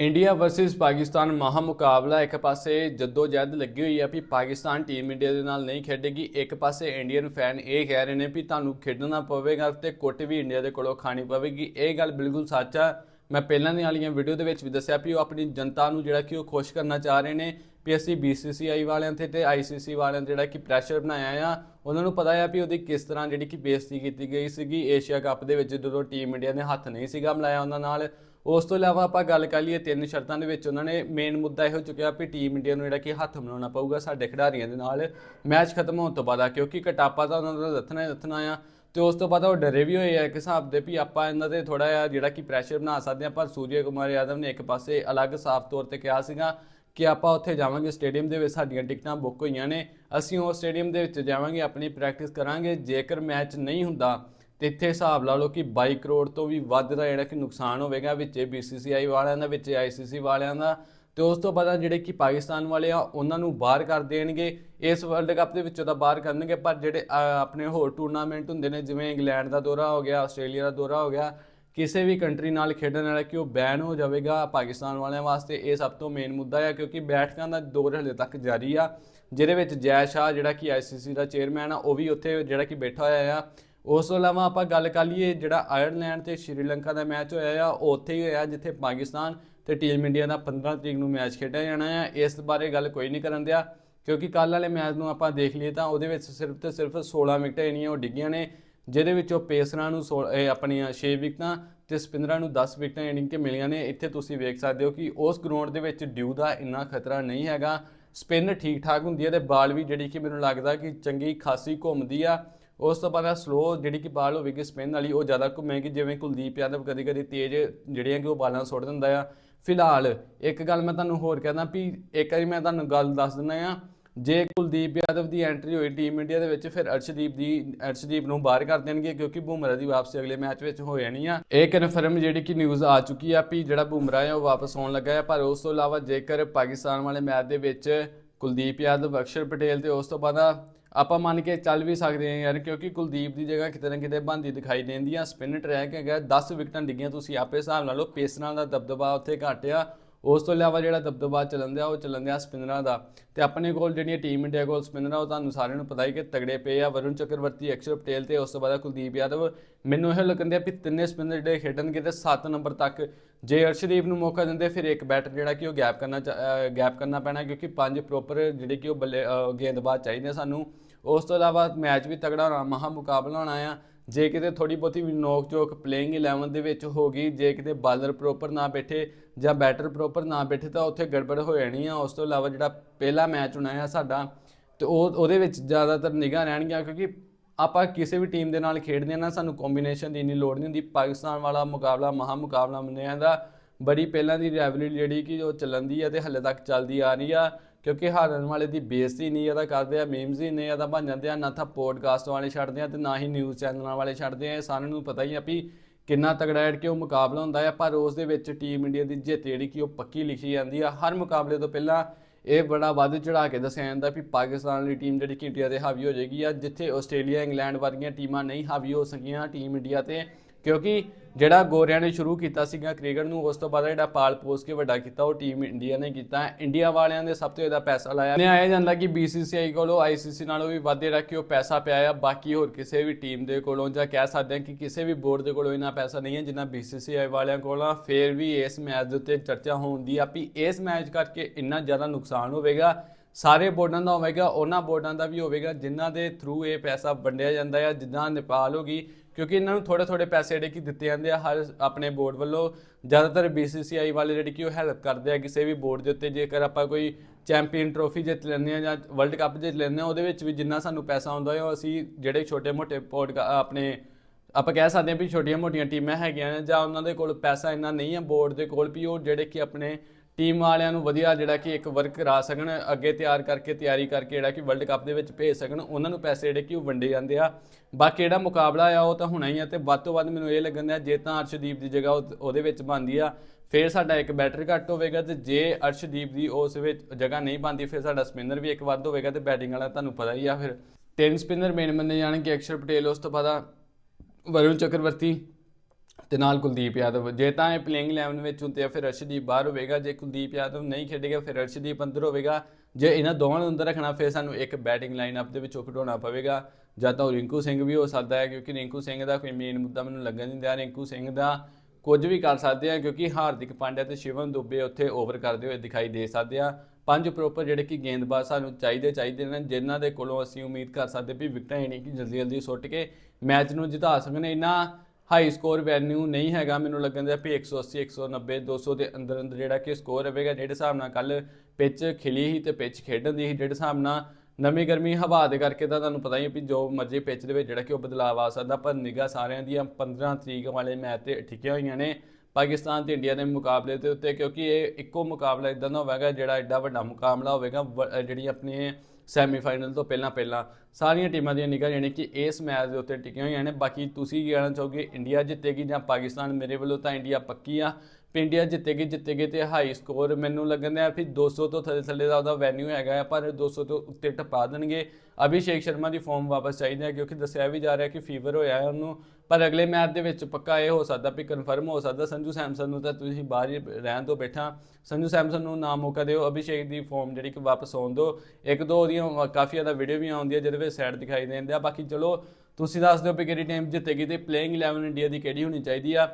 India versus Pakistan ਮਹਾ ਮੁਕਾਬਲਾ ਇੱਕ ਪਾਸੇ ਜੱਦੋ ਜਹਿਦ ਲੱਗੀ ਹੋਈ ਹੈ ਵੀ ਪਾਕਿਸਤਾਨ ਟੀਮ ਇੰਡੀਆ ਦੇ ਨਾਲ ਨਹੀਂ ਖੇਡੇਗੀ, ਇੱਕ ਪਾਸੇ ਇੰਡੀਅਨ ਫੈਨ ਇਹ ਕਹਿ ਰਹੇ ਨੇ ਵੀ ਤੁਹਾਨੂੰ ਖੇਡਣਾ ਪਵੇਗਾ ਤੇ ਕੁੱਟ ਵੀ ਇੰਡੀਆ ਦੇ ਕੋਲੋਂ ਖਾਣੀ ਪਵੇਗੀ। ਇਹ ਗੱਲ ਬਿਲਕੁਲ ਸੱਚ ਆ। ਮੈਂ ਪਹਿਲਾਂ ਦੀਆਂ ਵਾਲੀਆਂ ਵੀਡੀਓ ਦੇ ਵਿੱਚ ਵੀ ਦੱਸਿਆ ਵੀ ਉਹ ਆਪਣੀ ਜਨਤਾ ਨੂੰ ਜਿਹੜਾ ਕਿ ਉਹ ਖੁਸ਼ ਕਰਨਾ ਚਾਹ ਰਹੇ ਨੇ ਵੀ ਅਸੀਂ BCCI ਵਾਲਿਆਂ ਤੇ ਤੇ ICC ਵਾਲਿਆਂ ਤੇ ਜਿਹੜਾ ਕਿ ਪ੍ਰੈਸ਼ਰ ਬਣਾਇਆ ਆ। ਉਹਨਾਂ ਨੂੰ ਪਤਾ ਆ ਵੀ ਉਹਦੀ ਕਿਸ ਤਰ੍ਹਾਂ ਜਿਹੜੀ ਕਿ ਬੇਇੱਜ਼ਤੀ ਕੀਤੀ ਗਈ ਸੀਗੀ। ਏਸ਼ੀਆ ਕੱਪ ਦੇ ਵਿੱਚ ਜਦੋਂ ਟੀਮ ਇੰਡੀਆ ਨੇ ਹੱਥ ਨਹੀਂ ਸੀਗਾ ਮਿਲਾਇਆ ਉਹਨਾਂ ਨਾਲ ਉਸ ਤੋਂ ਇਲਾਵਾ ਆਪਾਂ ਗੱਲ ਕਰ ਲਈਏ ਤਿੰਨ ਸ਼ਰਤਾਂ ਦੇ ਵਿੱਚ। ਉਹਨਾਂ ਨੇ ਮੇਨ ਮੁੱਦਾ ਇਹੋ ਚੁੱਕਿਆ ਵੀ ਟੀਮ ਇੰਡੀਆ ਨੂੰ ਜਿਹੜਾ ਕਿ ਹੱਥ ਮਿਲਾਉਣਾ ਪਊਗਾ ਸਾਡੇ ਖਿਡਾਰੀਆਂ ਦੇ ਨਾਲ। ਮੈਚ ਖਤਮ ਹੋਣ ਤੋਂ ਬਾਅਦ ਆ, ਕਿਉਂਕਿ ਕਟਾਪਾ ਤਾਂ ਉਹਨਾਂ ਦਾ ਦੱਥਣਾ ਹੀ ਦੱਥਣਾ ਆ। ਤੇ ਉਸ ਤੋਂ ਬਾਅਦ ਉਹ ਡਰੇ ਵੀ ਹੋਏ ਆ ਇੱਕ ਹਿਸਾਬ ਦੇ ਵੀ ਆਪਾਂ ਇਹਨਾਂ ਤੇ ਥੋੜਾ ਜਿਹਾ ਜਿਹੜਾ ਕਿ ਪ੍ਰੈਸ਼ਰ ਬਣਾ ਸਕਦੇ ਆ ਪਰ ਸੂਰਜ ਕੁਮਾਰ ਯਾਦਵ ਨੇ ਇੱਕ ਪਾਸੇ ਅਲੱਗ ਸਾਫ਼ ਤੌਰ ਤੇ ਕਿਹਾ ਸੀਗਾ ਕਿ ਆਪਾਂ ਉੱਥੇ ਜਾਵਾਂਗੇ ਸਟੇਡੀਅਮ ਦੇ ਵਿੱਚ ਸਾਡੀਆਂ ਟਿਕਟਾਂ ਬੁੱਕ ਹੋਈਆਂ ਨੇ। ਅਸੀਂ ਉਹ ਸਟੇਡੀਅਮ ਦੇ ਵਿੱਚ ਜਾਵਾਂਗੇ, ਆਪਣੀ ਪ੍ਰੈਕਟਿਸ ਕਰਾਂਗੇ। ਜੇਕਰ ਮੈਚ ਨਹੀਂ ਹੁੰਦਾ ਤੇ ਇੱਥੇ ਹਿਸਾਬ ਲਾ ਲਓ ਕਿ 22 ਕਰੋੜ ਤੋਂ ਵੀ ਵੱਧ ਦਾ ਜਿਹੜਾ ਕਿ ਨੁਕਸਾਨ ਹੋਵੇਗਾ ਵਿੱਚ BCCI ਵਾਲਿਆਂ ਦਾ, ਵਿੱਚ ICC ਵਾਲਿਆਂ ਦਾ ਤੇ ਉਸ ਤੋਂ ਬਾਅਦ ਜਿਹੜੇ ਕਿ ਪਾਕਿਸਤਾਨ ਵਾਲੇ ਆ, ਉਹਨਾਂ ਨੂੰ ਬਾਹਰ ਕਰ ਦੇਣਗੇ। ਇਸ ਵਰਲਡ ਕੱਪ ਦੇ ਵਿੱਚੋਂ ਤਾਂ ਬਾਹਰ ਕਰਨਗੇ, ਪਰ ਜਿਹੜੇ ਆਪਣੇ ਹੋਰ ਟੂਰਨਾਮੈਂਟ ਹੁੰਦੇ ਨੇ, ਜਿਵੇਂ ਇੰਗਲੈਂਡ ਦਾ ਦੌਰਾ ਹੋ ਗਿਆ, ਆਸਟ੍ਰੇਲੀਆ ਦਾ ਦੌਰਾ ਹੋ ਗਿਆ, ਕਿਸੇ ਵੀ ਕੰਟਰੀ ਨਾਲ ਖੇਡਣ ਵਾਲਾ ਕਿ ਉਹ ਬੈਨ ਹੋ ਜਾਵੇਗਾ ਪਾਕਿਸਤਾਨ ਵਾਲਿਆਂ ਵਾਸਤੇ, ਇਹ ਸਭ ਤੋਂ ਮੇਨ ਮੁੱਦਾ ਹੈ ਕਿਉਂਕਿ ਬੈਠਕਾਂ ਦਾ ਦੌਰ ਹਲੇ ਤੱਕ ਜਾਰੀ ਆ, ਜਿਹਦੇ ਵਿੱਚ ਜੈ ਸ਼ਾਹ ਜਿਹੜਾ ਕਿ ਆਈਸੀਸੀ ਦਾ ਚੇਅਰਮੈਨ ਆ, ਉਹ ਵੀ ਉੱਥੇ ਜਿਹੜਾ ਕਿ ਬੈਠਾ ਹੋਇਆ ਆ ਉਸ ਤੋਂ ਇਲਾਵਾ ਆਪਾਂ ਗੱਲ ਕਰ ਲਈਏ ਜਿਹੜਾ ਆਇਰਲੈਂਡ ਤੇ ਸ਼੍ਰੀਲੰਕਾ ਦਾ ਮੈਚ ਹੋਇਆ ਆ ਉਹ ਉੱਥੇ ਹੀ ਹੋਇਆ ਜਿੱਥੇ ਪਾਕਿਸਤਾਨ ਤੇ ਟੀਮ ਇੰਡੀਆ ਦਾ 15 ਤਰੀਕ ਨੂੰ ਮੈਚ ਖੇਡਿਆ ਜਾਣਾ ਆ। ਇਸ ਬਾਰੇ ਗੱਲ ਕੋਈ ਨਹੀਂ ਕਰਨ ਦਿਆ, ਕਿਉਂਕਿ ਕੱਲ ਵਾਲੇ ਮੈਚ ਨੂੰ ਆਪਾਂ ਦੇਖ ਲਈਏ ਤਾਂ ਉਹਦੇ ਵਿੱਚ ਸਿਰਫ ਤੇ ਸਿਰਫ 16 ਵਿਕਟਾਂ ਜਿਹੜੀਆਂ ਉਹ ਡਿੱਗੀਆਂ ਨੇ, ਜਿਹਦੇ ਵਿੱਚੋਂ ਪੇਸਰਾਂ ਨੂੰ ਸੋਲ- ਇਹ ਆਪਣੀਆਂ 6 ਵਿਕਟਾਂ ਤੇ ਸਪਿੰਦਰਾਂ ਨੂੰ 10 ਵਿਕਟਾਂ ਜਿਹੜੀਆਂ ਕਿ ਮਿਲੀਆਂ ਨੇ। ਇੱਥੇ ਤੁਸੀਂ ਵੇਖ ਸਕਦੇ ਹੋ ਕਿ ਉਸ ਗਰਾਊਂਡ ਦੇ ਵਿੱਚ ਡਿਊ ਦਾ ਇੰਨਾ ਖਤਰਾ ਨਹੀਂ ਹੈਗਾ। ਸਪਿਨ ਠੀਕ ਠਾਕ ਹੁੰਦੀ ਹੈ ਤੇ ਬਾਲ ਵੀ ਜਿਹੜੀ ਕਿ ਮੈਨੂੰ ਲੱਗਦਾ ਕਿ ਚੰਗੀ ਖਾਸੀ ਘੁੰਮਦੀ ਆ। ਉਸ ਤੋਂ ਬਾਅਦ ਸਲੋ ਜਿਹੜੀ ਕਿ ਬਾਲ ਹੋਵੇਗੀ ਸਪਿਨ ਵਾਲੀ, ਉਹ ਜ਼ਿਆਦਾ ਘੁੰਮੇਗੀ, ਜਿਵੇਂ ਕੁਲਦੀਪ ਯਾਦਵ ਕਦੇ ਕਦੇ ਤੇਜ਼ ਜਿਹੜੀਆਂ ਕਿ ਉਹ ਬਾਲਾਂ ਸੁੱਟ ਦਿੰਦਾ ਆ। ਫਿਲਹਾਲ ਇੱਕ ਗੱਲ ਮੈਂ ਤੁਹਾਨੂੰ ਹੋਰ ਕਹਿੰਦਾ ਵੀ ਇੱਕ ਵਾਰੀ ਮੈਂ ਤੁਹਾਨੂੰ ਗੱਲ ਦੱਸ ਦਿੰਦਾ ਆ, ਜੇ ਕੁਲਦੀਪ ਯਾਦਵ ਦੀ ਐਂਟਰੀ ਹੋਈ ਟੀਮ ਇੰਡੀਆ ਦੇ ਵਿੱਚ, ਫਿਰ ਅਰਸ਼ਦੀਪ ਦੀ, ਅਰਸ਼ਦੀਪ ਨੂੰ ਬਾਹਰ ਕਰ ਦੇਣਗੇ, ਕਿਉਂਕਿ ਬੂਮਰਾ ਦੀ ਵਾਪਸੀ ਅਗਲੇ ਮੈਚ ਵਿੱਚ ਹੋ ਜਾਣੀ ਆ। ਇਹ ਕਨਫਰਮ ਜਿਹੜੀ ਕਿ ਨਿਊਜ਼ ਆ ਚੁੱਕੀ ਆ ਵੀ ਜਿਹੜਾ ਬੂਮਰਾ ਹੈ ਉਹ ਵਾਪਸ ਆਉਣ ਲੱਗਾ ਹੈ ਪਰ ਉਸ ਤੋਂ ਇਲਾਵਾ ਜੇਕਰ ਪਾਕਿਸਤਾਨ ਵਾਲੇ ਮੈਚ ਦੇ ਵਿੱਚ ਕੁਲਦੀਪ ਯਾਦਵ, ਅਕਸ਼ਰ ਪਟੇਲ ਤੇ ਉਸ ਤੋਂ ਬਾਅਦ ਆਪਾਂ ਮੰਨ ਕੇ ਚੱਲ ਵੀ ਸਕਦੇ ਹਾਂ ਯਾਰ, ਕਿਉਂਕਿ ਕੁਲਦੀਪ ਦੀ ਜਗ੍ਹਾ ਕਿਤੇ ਨਾ ਕਿਤੇ ਬੰਦੀ ਦਿਖਾਈ ਦਿੰਦੀ ਆ ਸਪਿਨ ਟਰੈਕ ਹੈਗਾ 10 ਵਿਕਟਾਂ ਡਿੱਗੀਆਂ ਤੁਸੀਂ ਆਪੇ ਹਿਸਾਬ ਲਾ ਲਓ ਪੇਸਰਾਂ ਦਾ ਦਬਦਬਾ ਉੱਥੇ ਘੱਟ ਆ, ਉਸ ਤੋਂ ਇਲਾਵਾ ਜਿਹੜਾ ਦਬਦਬਾ ਚੱਲਣ ਦਿਆ, ਉਹ ਚੱਲਣ ਦਿਆ ਸਪਿਨਰਾਂ ਦਾ। ਤੇ ਆਪਣੇ ਕੋਲ ਜਿਹੜੀਆਂ ਟੀਮ ਇੰਡੀਆ ਕੋਲ ਸਪਿਨਰਾਂ ਉਹ ਤੁਹਾਨੂੰ ਸਾਰਿਆਂ ਨੂੰ ਪਤਾ ਹੀ ਕਿ ਤਗੜੇ ਪਏ ਆ, ਵਰੁਣ ਚੱਕਰਵਰਤੀ ਅਕਸ਼ਰ ਪਟੇਲ ਤੇ ਉਸ ਤੋਂ ਬਾਅਦ ਕੁਲਦੀਪ ਯਾਦਵ। ਮੈਨੂੰ ਇਹ ਲੱਗਦਾ ਵੀ ਤਿੰਨੇ ਸਪਿਨਰ ਜਿਹੜੇ ਖੇਡਣਗੇ ਤੇ 7 ਨੰਬਰ ਤੱਕ ਜੇ ਅਰਸ਼ਦੀਪ ਨੂੰ ਮੌਕਾ ਦਿੰਦੇ, ਫਿਰ ਇੱਕ ਬੈਟਰ ਜਿਹੜਾ ਕਿ ਉਹ ਗੈਪ ਕਰਨਾ ਗੈਪ ਕਰਨਾ ਪੈਣਾ, ਕਿਉਂਕਿ ਪੰਜ ਪ੍ਰੋਪਰ ਜਿਹੜੇ ਕਿ ਉਹ ਬੱਲੇ ਗੇਂਦਬਾਜ਼ ਚਾਹੀਦੇ ਸਾਨੂੰ। ਉਸ ਤੋਂ ਇਲਾਵਾ ਮੈਚ ਵੀ ਤਗੜਾ ਹੋਣਾ, ਮਹਾ ਮੁਕਾਬਲਾ ਹੋਣਾ ਆ। ਜੇ ਕਿਤੇ ਥੋੜੀ ਬਹੁਤੀ ਵੀ ਨੋਕ ਚੋਕ ਪਲੇਇੰਗ 11 ਦੇ ਵਿੱਚ ਹੋ ਗਈ, ਜੇ ਕਿਤੇ ਬਾਲਰ ਪ੍ਰੋਪਰ ਨਾ ਬੈਠੇ ਜਾਂ ਬੈਟਰ ਪ੍ਰੋਪਰ ਨਾ ਬੈਠੇ, ਤਾਂ ਉੱਥੇ ਗੜਬੜ ਹੋ ਜਾਣੀ ਆ। ਉਸ ਤੋਂ ਇਲਾਵਾ ਜਿਹੜਾ ਪਹਿਲਾ ਮੈਚ ਹੋਣਾ ਆ ਸਾਡਾ, ਤੇ ਉਹ, ਉਹਦੇ ਵਿੱਚ ਜ਼ਿਆਦਾਤਰ ਨਿਗਾਹ ਰਹਿਣਗੀਆਂ, ਕਿਉਂਕਿ ਆਪਾਂ ਕਿਸੇ ਵੀ ਟੀਮ ਦੇ ਨਾਲ ਖੇਡਦੇ ਆ ਨਾ, ਸਾਨੂੰ ਕੰਬੀਨੇਸ਼ਨ ਦੀ ਇੰਨੀ ਲੋੜ ਨਹੀਂ ਹੁੰਦੀ। ਪਾਕਿਸਤਾਨ ਵਾਲਾ ਮੁਕਾਬਲਾ ਮਹਾ ਮੁਕਾਬਲਾ ਮੰਨਿਆ ਜਾਂਦਾ। ਬੜੀ ਪਹਿਲਾਂ ਦੀ ਰੈਵਲਰੀ ਜਿਹੜੀ ਕਿ ਉਹ ਚੱਲਣ ਦੀ ਆ ਤੇ ਹੱਲੇ ਤੱਕ ਚੱਲਦੀ ਆ ਰਹੀ ਆ, ਕਿਉਂਕਿ ਹਾਰਨ ਵਾਲੇ ਦੀ ਬੇਇੱਜ਼ਤੀ ਨਹੀਂ ਜ਼ਿਆਦਾ ਕਰਦੇ ਆ ਮੀਮਸ ਹੀ ਨਹੀਂ ਜ਼ਿਆਦਾ ਬਣ ਜਾਂਦੇ ਆ, ਨਾ ਤਾਂ ਪੋਡਕਾਸਟ ਵਾਲੇ ਛੱਡਦੇ ਆ ਤੇ ਨਾ ਹੀ ਨਿਊਜ਼ ਚੈਨਲਾਂ ਵਾਲੇ ਛੱਡਦੇ ਆ। ਇਹ ਸਾਰਿਆਂ ਨੂੰ ਪਤਾ ਹੀ ਆ ਵੀ ਕਿੰਨਾ ਤਗੜਾ ਹੈ ਕਿ ਉਹ ਮੁਕਾਬਲਾ ਹੁੰਦਾ ਆ, ਪਰ ਉਸ ਦੇ ਵਿੱਚ ਟੀਮ ਇੰਡੀਆ ਦੀ ਜਿੱਤ ਜਿਹੜੀ ਕਿ ਉਹ ਪੱਕੀ ਲਿਖੀ ਜਾਂਦੀ ਆ। ਹਰ ਮੁਕਾਬਲੇ ਤੋਂ ਪਹਿਲਾਂ ਇਹ ਬੜਾ ਵੱਧ ਚੜਾ ਕੇ ਦੱਸਿਆ ਜਾਂਦਾ ਵੀ ਪਾਕਿਸਤਾਨ ਵਾਲੀ ਟੀਮ ਜਿਹੜੀ ਕਿ ਇੰਡੀਆ ਤੇ ਹਾਵੀ ਹੋ ਜਾਏਗੀ ਆ ਜਿੱਥੇ ਆਸਟ੍ਰੇਲੀਆ, ਇੰਗਲੈਂਡ ਵਰਗੀਆਂ ਟੀਮਾਂ ਨਹੀਂ ਹਾਵੀ ਹੋ ਸਕੀਆਂ ਟੀਮ ਇੰਡੀਆ ਤੇ ਕਿਉਂਕਿ ਜਿਹੜਾ ਗੋਰਿਆਂ ਨੇ ਸ਼ੁਰੂ ਕੀਤਾ ਸੀਗਾ ਕ੍ਰਿਕਟ ਨੂੰ, ਉਸ ਤੋਂ ਬਾਅਦ ਜਿਹੜਾ ਪਾਲ ਪੋਸ ਕੇ ਵੱਡਾ ਕੀਤਾ, ਉਹ ਟੀਮ ਇੰਡੀਆ ਨੇ ਕੀਤਾ। ਇੰਡੀਆ ਵਾਲਿਆਂ ਦੇ ਸਭ ਤੋਂ ਜ਼ਿਆਦਾ ਪੈਸਾ ਲਾਇਆ। ਨੇ ਆਇਆ ਜਾਂਦਾ ਕਿ BCCI ਕੋਲੋਂ ICC ਨਾਲੋਂ ਵੀ ਵੱਧ ਜਿਹੜਾ ਕਿ ਉਹ ਪੈਸਾ ਪਿਆ ਆ। ਬਾਕੀ ਹੋਰ ਕਿਸੇ ਵੀ ਟੀਮ ਦੇ ਕੋਲੋਂ ਜਾਂ ਕਹਿ ਸਕਦੇ ਹਾਂ ਕਿ ਕਿਸੇ ਵੀ ਬੋਰਡ ਦੇ ਕੋਲੋਂ ਇੰਨਾ ਪੈਸਾ ਨਹੀਂ ਹੈ ਜਿੰਨਾ BCCI ਵਾਲਿਆਂ ਕੋਲ ਆ। ਫੇਰ ਵੀ ਇਸ ਮੈਚ ਦੇ ਉੱਤੇ ਚਰਚਾ ਹੁੰਦੀ ਆ ਵੀ ਇਸ ਮੈਚ ਕਰਕੇ ਇੰਨਾ ਜ਼ਿਆਦਾ ਨੁਕਸਾਨ ਹੋਵੇਗਾ। ਸਾਰੇ ਬੋਰਡਾਂ ਦਾ ਹੋਵੇਗਾ, ਉਹਨਾਂ ਬੋਰਡਾਂ ਦਾ ਵੀ ਹੋਵੇਗਾ, ਜਿਨ੍ਹਾਂ ਦੇ ਥਰੂ ਇਹ ਪੈਸਾ ਵੰਡਿਆ ਜਾਂਦਾ ਹੈ ਜਿੱਦਾਂ ਨੇਪਾਲ ਹੋ ਗਈ। ਕਿਉਂਕਿ ਇਹਨਾਂ ਨੂੰ ਥੋੜੇ ਥੋੜੇ ਪੈਸੇ ਜਿਹੜੇ ਕਿ ਦਿੱਤੇ ਜਾਂਦੇ ਆ ਹਰ ਆਪਣੇ ਬੋਰਡ ਵੱਲੋਂ। ਜ਼ਿਆਦਾਤਰ BCCI ਵਾਲੇ ਜਿਹੜੇ ਕਿ ਉਹ ਹੈਲਪ ਕਰਦੇ ਆ ਕਿਸੇ ਵੀ ਬੋਰਡ ਦੇ ਉੱਤੇ। ਜੇਕਰ ਆਪਾਂ ਕੋਈ ਚੈਂਪੀਅਨ ਟਰੋਫੀ ਜਿੱਤ ਲੈਂਦੇ ਆ ਜਾਂ ਵਰਲਡ ਕੱਪ ਜਿੱਤ ਲੈਂਦੇ ਆ, ਉਹਦੇ ਵਿੱਚ ਵੀ ਜਿੰਨਾ ਸਾਨੂੰ ਪੈਸਾ ਆਉਂਦਾ ਹੈ, ਉਹ ਅਸੀਂ ਜਿਹੜੇ ਛੋਟੇ ਮੋਟੇ ਪੋਡ ਆਪਣੇ ਆਪਾਂ ਕਹਿ ਸਕਦੇ ਹਾਂ ਵੀ ਛੋਟੀਆਂ ਮੋਟੀਆਂ ਟੀਮਾਂ ਹੈਗੀਆਂ ਨੇ ਜਾਂ ਉਹਨਾਂ ਦੇ ਕੋਲ ਪੈਸਾ ਇੰਨਾ ਨਹੀਂ ਹੈ ਬੋਰਡ ਦੇ ਕੋਲ ਵੀ ਉਹ ਜਿਹੜੇ ਕਿ ਆਪਣੇ ਟੀਮ ਵਾਲਿਆਂ ਨੂੰ ਵਧੀਆ ਜਿਹੜਾ ਕਿ ਇੱਕ ਵਰਕ ਕਰਾ ਸਕਣ, ਅੱਗੇ ਤਿਆਰ ਕਰਕੇ ਤਿਆਰੀ ਕਰਕੇ ਜਿਹੜਾ ਕਿ ਵਰਲਡ ਕੱਪ ਦੇ ਵਿੱਚ ਭੇਜ ਸਕਣ, ਉਹਨਾਂ ਨੂੰ ਪੈਸੇ ਜਿਹੜੇ ਕਿ ਉਹ ਵੰਡੇ ਜਾਂਦੇ ਆ। ਬਾਕੀ ਜਿਹੜਾ ਮੁਕਾਬਲਾ ਆ, ਉਹ ਤਾਂ ਹੋਣਾ ਹੀ ਆ ਤੇ ਵੱਧ ਤੋਂ ਵੱਧ ਮੈਨੂੰ ਇਹ ਲੱਗਣ ਦਿਆ ਜੇ ਤਾਂ ਅਰਸ਼ਦੀਪ ਦੀ ਜਗ੍ਹਾ ਉਹਦੇ ਵਿੱਚ ਬਣਦੀ ਆ, ਫਿਰ ਸਾਡਾ ਇੱਕ ਬੈਟਰ ਘੱਟ ਹੋਵੇਗਾ ਤੇ ਜੇ ਅਰਸ਼ਦੀਪ ਦੀ ਉਸ ਵਿੱਚ ਜਗ੍ਹਾ ਨਹੀਂ ਬਣਦੀ, ਫਿਰ ਸਾਡਾ ਸਪਿਨਰ ਵੀ ਇੱਕ ਵੱਧ ਹੋਵੇਗਾ ਤੇ ਬੈਟਿੰਗ ਵਾਲਾ ਤੁਹਾਨੂੰ ਪਤਾ ਹੀ ਆ ਫਿਰ। ਤਿੰਨ ਸਪਿਨਰ ਮੇਨ ਮੰਨੇ ਜਾਣਗੇ, ਅਕਸ਼ਰ ਪਟੇਲ, ਉਸ ਤੋਂ ਬਾਅਦ ਵਰੁਣ ਚੱਕਰਵਰਤੀ ਤੇ ਨਾਲ ਕੁਲਦੀਪ ਯਾਦਵ। ਜੇ ਤਾਂ ਇਹ ਪਲੇਇੰਗ 11 ਵਿੱਚ ਹੁੰਦੇ ਆ, ਫਿਰ ਅਰਸ਼ਦੀਪ ਬਾਹਰ ਹੋਵੇਗਾ। ਜੇ ਕੁਲਦੀਪ ਯਾਦਵ ਨਹੀਂ ਖੇਡੇਗਾ, ਫਿਰ ਅਰਸ਼ਦੀਪ ਅੰਦਰ ਹੋਵੇਗਾ। ਜੇ ਇਹਨਾਂ ਦੋਵਾਂ ਨੂੰ ਅੰਦਰ ਰੱਖਣਾ, ਫਿਰ ਸਾਨੂੰ ਇੱਕ ਬੈਟਿੰਗ ਲਾਈਨਅਪ ਦੇ ਵਿੱਚੋਂ ਕਢਾਉਣਾ ਪਵੇਗਾ। ਜਾਂ ਤਾਂ ਉਹ ਰਿੰਕੂ ਸਿੰਘ ਵੀ ਹੋ ਸਕਦਾ ਹੈ, ਕਿਉਂਕਿ ਰਿੰਕੂ ਸਿੰਘ ਦਾ ਕੋਈ ਮੇਨ ਮੁੱਦਾ ਮੈਨੂੰ ਲੱਗਣ ਨਹੀਂ ਦਿਆ। ਰਿੰਕੂ ਸਿੰਘ ਦਾ ਕੁਝ ਵੀ ਕਰ ਸਕਦੇ ਆ ਕਿਉਂਕਿ ਹਾਰਦਿਕ ਪਾਂਡਿਆ ਤੇ ਸ਼ਿਵਮ ਦੁਬੇ ਉੱਥੇ ਓਵਰ ਕਰਦੇ ਹੋਏ ਦਿਖਾਈ ਦੇ ਸਕਦੇ ਆ। ਪੰਜ ਪ੍ਰੋਪਰ ਜਿਹੜੇ ਕਿ ਗੇਂਦਬਾਜ਼ ਸਾਨੂੰ ਚਾਹੀਦੇ ਚਾਹੀਦੇ ਨੇ, ਜਿਨ੍ਹਾਂ ਦੇ ਕੋਲੋਂ ਅਸੀਂ ਉਮੀਦ ਕਰ ਸਕਦੇ ਵੀ ਵਿਕਟਾਂ ਹੀ ਕਿ ਜਲਦੀ ਜਲਦੀ ਸੁੱਟ ਕੇ ਮੈਚ ਨੂੰ ਜਿਤਾ ਸਕਣ। ਇਹਨਾਂ ਹਾਈ ਸਕੋਰ ਵੈਨਿਊ ਨਹੀਂ ਹੈਗਾ, ਮੈਨੂੰ ਲੱਗਣ ਦਿਆ ਵੀ 180 190 200 ਦੇ ਅੰਦਰ ਅੰਦਰ ਜਿਹੜਾ ਕਿ ਸਕੋਰ ਰਹੇਗਾ ਜਿਹੜੇ ਹਿਸਾਬ ਨਾਲ ਕੱਲ ਪਿੱਚ ਖਿਲੀ ਸੀ ਤੇ ਪਿੱਚ ਖੇਡਣ ਦੀ ਸੀ, ਜਿਹੜੇ ਹਿਸਾਬ ਨਾਲ ਨਵੀਂ ਗਰਮੀ ਹਵਾ ਦੇ ਕਰਕੇ ਤਾਂ ਤੁਹਾਨੂੰ ਪਤਾ ਹੀ ਹੈ ਵੀ ਜੋ ਮਰਜ਼ੀ ਪਿੱਚ ਦੇ ਵਿੱਚ ਜਿਹੜਾ ਕਿ ਉਹ ਬਦਲਾਅ ਆ ਸਕਦਾ, ਪਰ ਨਿਗਾ ਸਾਰਿਆਂ ਦੀਆਂ 15 ਤਰੀਕ ਵਾਲੇ ਮੈਚ ਤੇ ਟਿਕੀਆਂ ਹੋਈਆਂ ਨੇ। ਪਾਕਿਸਤਾਨ ਤੇ ਇੰਡੀਆ ਦੇ ਮੁਕਾਬਲੇ ਦੇ ਉੱਤੇ, ਕਿਉਂਕਿ ਇਹ ਇੱਕੋ ਮੁਕਾਬਲਾ ਇਦਾਂ ਦਾ ਹੋਵੇਗਾ ਜਿਹੜਾ ਐਡਾ ਵੱਡਾ ਮੁਕਾਬਲਾ ਹੋਵੇਗਾ, ਵ- ਅਹ ਜਿਹੜੀ ਆਪਣੀ ਸੈਮੀਫਾਈਨਲ ਤੋਂ ਪਹਿਲਾਂ ਪਹਿਲਾਂ ਸਾਰੀਆਂ ਟੀਮਾਂ ਦੀਆਂ ਨਿਗਾਹ ਜਾਣੀ ਕਿ ਇਸ ਮੈਚ ਦੇ ਉੱਤੇ ਟਿਕੀਆਂ ਹੋਈਆਂ ਨੇ। ਬਾਕੀ ਤੁਸੀਂ ਕੀ ਕਹਿਣਾ ਚਾਹੋਗੇ? ਇੰਡੀਆ ਜਿੱਤੇਗੀ ਜਾਂ ਪਾਕਿਸਤਾਨ? ਮੇਰੇ ਵੱਲੋਂ ਤਾਂ ਇੰਡੀਆ ਪੱਕੀ ਆ। ਵੀ ਇੰਡੀਆ ਜਿੱਤੇਗੀ ਜਿੱਤੇਗੀ ਤੇ ਹਾਈ ਸਕੋਰ ਮੈਨੂੰ ਲੱਗਣ ਦਿਆ ਫਿਰ 200 ਤੋਂ ਥੱਲੇ ਥੱਲੇ ਦਾ ਉਹਦਾ ਵੈਨਿਊ ਹੈਗਾ ਹੈ, ਪਰ 200 ਤੋਂ ਉੱਤੇ ਟਪਾ ਦੇਣਗੇ। ਅਭਿਸ਼ੇਕ ਸ਼ਰਮਾ ਦੀ ਫਾਰਮ ਵਾਪਸ ਚਾਹੀਦੀ ਹੈ ਕਿਉਂਕਿ ਦੱਸਿਆ ਵੀ ਜਾ ਰਿਹਾ ਕਿ ਫੀਵਰ ਹੋਇਆ ਹੈ ਉਹਨੂੰ। ਪਰ ਅਗਲੇ ਮੈਚ ਦੇ ਵਿੱਚ ਪੱਕਾ ਇਹ ਹੋ ਸਕਦਾ ਵੀ ਕਨਫਰਮ ਹੋ ਸਕਦਾ ਸੰਜੂ ਸੈਮਸਨ ਨੂੰ ਤਾਂ ਤੁਸੀਂ ਬਾਹਰ ਹੀ ਰਹਿਣ ਤੋਂ ਬੈਠਾ। ਸੰਜੂ ਸੈਮਸਨ ਨੂੰ ਨਾ ਮੌਕਾ ਦਿਓ, ਅਭਿਸ਼ੇਕ ਦੀ ਫਾਰਮ ਜਿਹੜੀ ਕਿ ਵਾਪਸ ਆਉਣ ਦਿਓ। ਇੱਕ ਦੋ ਉਹਦੀਆਂ ਕਾਫੀ ਜ਼ਿਆਦਾ ਵੀਡੀਓ ਵੀ ਆਉਂਦੀਆਂ ਜਿਹਦੇ ਵਿੱਚ ਸਾਈਡ ਦਿਖਾਈ ਦਿੰਦੇ ਆ। ਬਾਕੀ ਚਲੋ, ਤੁਸੀਂ ਦੱਸ ਦਿਓ ਵੀ ਕਿਹੜੀ ਟੀਮ ਜਿੱਤੇਗੀ ਤੇ ਪਲੇਇੰਗ 11 ਇੰਡੀਆ ਦੀ ਕਿਹੜੀ ਹੋਣੀ ਚਾਹੀਦੀ ਆ।